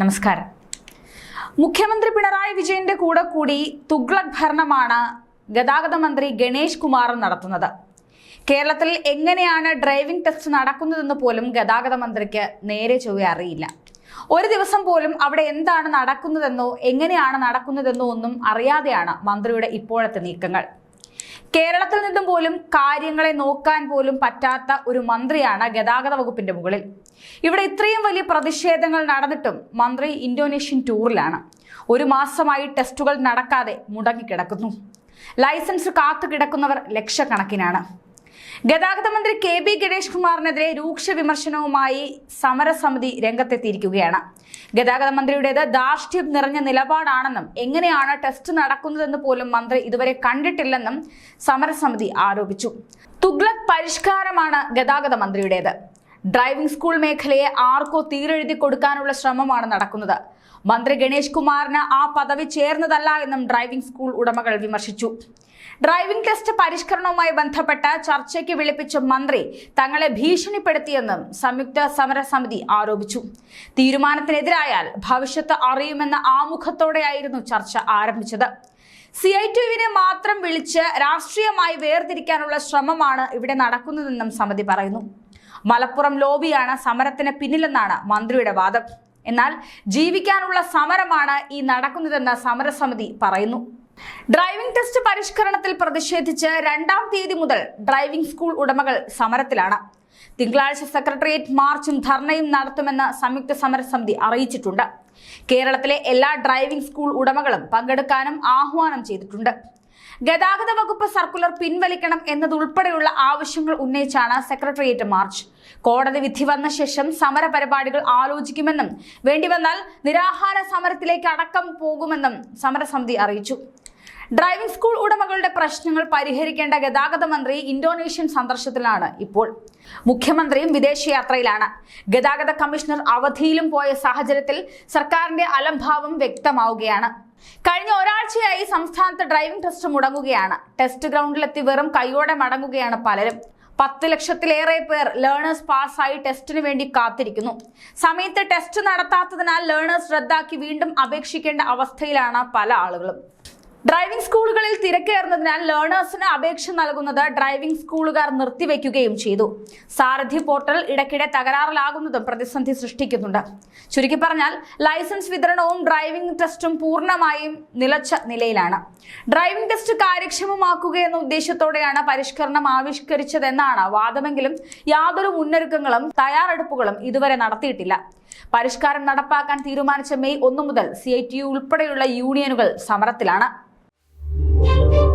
നമസ്കാരം. മുഖ്യമന്ത്രി പിണറായി വിജയന്റെ കൂടെ കൂടി തുഗ്ലക് ഭരണമാണ് ഗതാഗത മന്ത്രി ഗണേഷ് കുമാർ നടത്തുന്നത്. കേരളത്തിൽ എങ്ങനെയാണ് ഡ്രൈവിംഗ് ടെസ്റ്റ് നടക്കുന്നതെന്ന് പോലും ഗതാഗത മന്ത്രിക്ക് നേരെ ചൊവ്വ അറിയില്ല. ഒരു ദിവസം പോലും അവിടെ എന്താണ് നടക്കുന്നതെന്നോ എങ്ങനെയാണ് നടക്കുന്നതെന്നോ ഒന്നും അറിയാതെയാണ് മന്ത്രിയുടെ ഇപ്പോഴത്തെ നീക്കങ്ങൾ. കേരളത്തിൽ നിന്നും പോലും കാര്യങ്ങളെ നോക്കാൻ പോലും പറ്റാത്ത ഒരു മന്ത്രിയാണ് ഗതാഗത വകുപ്പിന്റെ മുകളിൽ. ഇവിടെ ഇത്രയും വലിയ പ്രതിഷേധങ്ങൾ നടന്നിട്ടും മന്ത്രി ഇന്തോനേഷ്യൻ ടൂറിലാണ്. ഒരു മാസമായി ടെസ്റ്റുകൾ നടക്കാതെ മുടങ്ങിക്കിടക്കുന്നു. ലൈസൻസ് കാത്തു കിടക്കുന്നവർ ലക്ഷക്കണക്കിനാണ്. ഗതാഗത മന്ത്രി കെ ബി ഗണേഷ് കുമാറിനെതിരെ രൂക്ഷ വിമർശനവുമായി സമരസമിതി രംഗത്തെത്തിയിരിക്കുകയാണ്. ഗതാഗത മന്ത്രിയുടേത് ധാർഷ്ട്യം നിറഞ്ഞ നിലപാടാണെന്നും എങ്ങനെയാണ് ടെസ്റ്റ് നടക്കുന്നതെന്ന് പോലും മന്ത്രി ഇതുവരെ കണ്ടിട്ടില്ലെന്നും സമരസമിതി ആരോപിച്ചു. തുഗ്ലക് പരിഷ്കാരമാണ് ഗതാഗത മന്ത്രിയുടേത്. ഡ്രൈവിംഗ് സ്കൂൾ മേഖലയെ ആർക്കോ തീരെഴുതി കൊടുക്കാനുള്ള ശ്രമമാണ് നടക്കുന്നത്. മന്ത്രി ഗണേഷ് കുമാറിന് ആ പദവി ചേർന്നതല്ല എന്നും ഡ്രൈവിംഗ് സ്കൂൾ ഉടമകൾ വിമർശിച്ചു. ഡ്രൈവിംഗ് ടെസ്റ്റ് പരിഷ്കരണവുമായി ബന്ധപ്പെട്ട ചർച്ചയ്ക്ക് വിളിപ്പിച്ച മന്ത്രി തങ്ങളെ ഭീഷണിപ്പെടുത്തിയെന്നും സംയുക്ത സമരസമിതി ആരോപിച്ചു. തീരുമാനത്തിനെതിരായാൽ ഭവിഷ്യത്ത് അറിയുമെന്ന ആമുഖത്തോടെയായിരുന്നു ചർച്ച ആരംഭിച്ചത്. സി ഐ ടിവിനെ മാത്രം വിളിച്ച് രാഷ്ട്രീയമായി വേർതിരിക്കാനുള്ള ശ്രമമാണ് ഇവിടെ നടക്കുന്നതെന്നും സമിതി പറയുന്നു. മലപ്പുറം ലോബിയാണ് സമരത്തിന് പിന്നിലെന്നാണ് മന്ത്രിയുടെ വാദം. എന്നാൽ ജീവിക്കാനുള്ള സമരമാണ് ഈ നടക്കുന്നതെന്ന് സമരസമിതി പറയുന്നു. ഡ്രൈവിംഗ് ടെസ്റ്റ് പരിഷ്കരണത്തിൽ പ്രതിഷേധിച്ച് രണ്ടാം തീയതി മുതൽ ഡ്രൈവിംഗ് സ്കൂൾ ഉടമകൾ സമരത്തിലാണ്. തിങ്കളാഴ്ച സെക്രട്ടേറിയറ്റ് മാർച്ചും ധർണയും നടത്തുമെന്ന് സംയുക്ത സമരസമിതി അറിയിച്ചിട്ടുണ്ട്. കേരളത്തിലെ എല്ലാ ഡ്രൈവിംഗ് സ്കൂൾ ഉടമകളും പങ്കെടുക്കാനും ആഹ്വാനം ചെയ്തിട്ടുണ്ട്. ഗതാഗത വകുപ്പ് സർക്കുലർ പിൻവലിക്കണം എന്നതുൾപ്പെടെയുള്ള ആവശ്യങ്ങൾ ഉന്നയിച്ചാണ് സെക്രട്ടേറിയറ്റ് മാർച്ച്. കോടതി വിധി വന്ന ശേഷം സമര പരിപാടികൾ ആലോചിക്കുമെന്നും വേണ്ടിവന്നാൽ നിരാഹാര സമരത്തിലേക്ക് അടക്കം പോകുമെന്നും സമരസമിതി അറിയിച്ചു. ഡ്രൈവിംഗ് സ്കൂൾ ഉടമകളുടെ പ്രശ്നങ്ങൾ പരിഹരിക്കേണ്ട ഗതാഗത മന്ത്രി ഇന്തോനേഷ്യൻ സന്ദർശനത്തിലാണ് ഇപ്പോൾ. മുഖ്യമന്ത്രിയും വിദേശയാത്രയിലാണ്. ഗതാഗത കമ്മീഷണർ അവധിയിലും പോയ സാഹചര്യത്തിൽ സർക്കാരിന്റെ അലംഭാവം വ്യക്തമാവുകയാണ്. കഴിഞ്ഞ ഒരാഴ്ചയായി സംസ്ഥാനത്ത് ഡ്രൈവിംഗ് ടെസ്റ്റ് മുടങ്ങുകയാണ്. ടെസ്റ്റ് ഗ്രൗണ്ടിലെത്തി വെറും കൈയോടെ മടങ്ങുകയാണ് പലരും. പത്ത് ലക്ഷത്തിലേറെ പേർ ലേണേഴ്സ് പാസ്സായി ടെസ്റ്റിന് വേണ്ടി കാത്തിരിക്കുന്നു. സമയത്ത് ടെസ്റ്റ് നടത്താത്തതിനാൽ ലേണേഴ്സ് റദ്ദാക്കി വീണ്ടും അപേക്ഷിക്കേണ്ട അവസ്ഥയിലാണ് പല ആളുകളും. ഡ്രൈവിംഗ് സ്കൂളുകളിൽ തിരക്കേറുന്നതിനാൽ ലേണേഴ്സിന് അപേക്ഷ നൽകുന്നത് ഡ്രൈവിംഗ് സ്കൂളുകാർ നിർത്തിവെക്കുകയും ചെയ്തു. സാരഥി പോർട്ടൽ ഇടയ്ക്കിടെ തകരാറിലാകുന്നതും പ്രതിസന്ധി സൃഷ്ടിക്കുന്നുണ്ട്. ചുരുക്കി പറഞ്ഞാൽ ലൈസൻസ് വിതരണവും ഡ്രൈവിംഗ് ടെസ്റ്റും പൂർണമായും നിലച്ച നിലയിലാണ്. ഡ്രൈവിംഗ് ടെസ്റ്റ് കാര്യക്ഷമമാക്കുക എന്ന ഉദ്ദേശത്തോടെയാണ് പരിഷ്കരണം ആവിഷ്കരിച്ചതെന്നാണ് വാദമെങ്കിലും യാതൊരു മുന്നൊരുക്കങ്ങളും തയ്യാറെടുപ്പുകളും ഇതുവരെ നടത്തിയിട്ടില്ല. പരിഷ്കാരം നടപ്പാക്കാൻ തീരുമാനിച്ച മെയ് ഒന്നു മുതൽ സി ഐ ടി യു ഉൾപ്പെടെയുള്ള യൂണിയനുകൾ സമരത്തിലാണ്. Thank you.